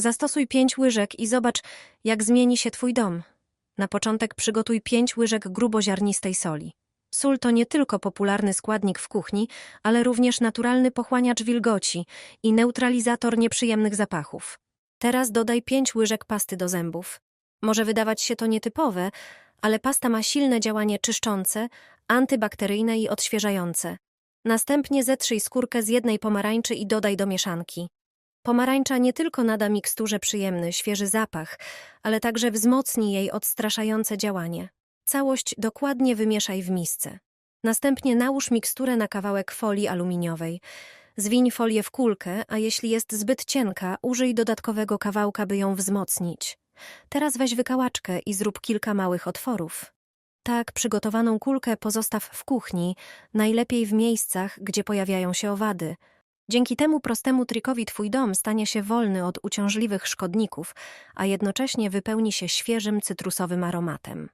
Zastosuj 5 łyżek i zobacz, jak zmieni się twój dom. Na początek przygotuj 5 łyżek gruboziarnistej soli. Sól to nie tylko popularny składnik w kuchni, ale również naturalny pochłaniacz wilgoci i neutralizator nieprzyjemnych zapachów. Teraz dodaj 5 łyżek pasty do zębów. Może wydawać się to nietypowe, ale pasta ma silne działanie czyszczące, antybakteryjne i odświeżające. Następnie zetrzyj skórkę z jednej pomarańczy i dodaj do mieszanki. Pomarańcza nie tylko nada miksturze przyjemny, świeży zapach, ale także wzmocni jej odstraszające działanie. Całość dokładnie wymieszaj w misce. Następnie nałóż miksturę na kawałek folii aluminiowej. Zwiń folię w kulkę, a jeśli jest zbyt cienka, użyj dodatkowego kawałka, by ją wzmocnić. Teraz weź wykałaczkę i zrób kilka małych otworów. Tak przygotowaną kulkę pozostaw w kuchni, najlepiej w miejscach, gdzie pojawiają się owady. Dzięki temu prostemu trikowi twój dom stanie się wolny od uciążliwych szkodników, a jednocześnie wypełni się świeżym cytrusowym aromatem.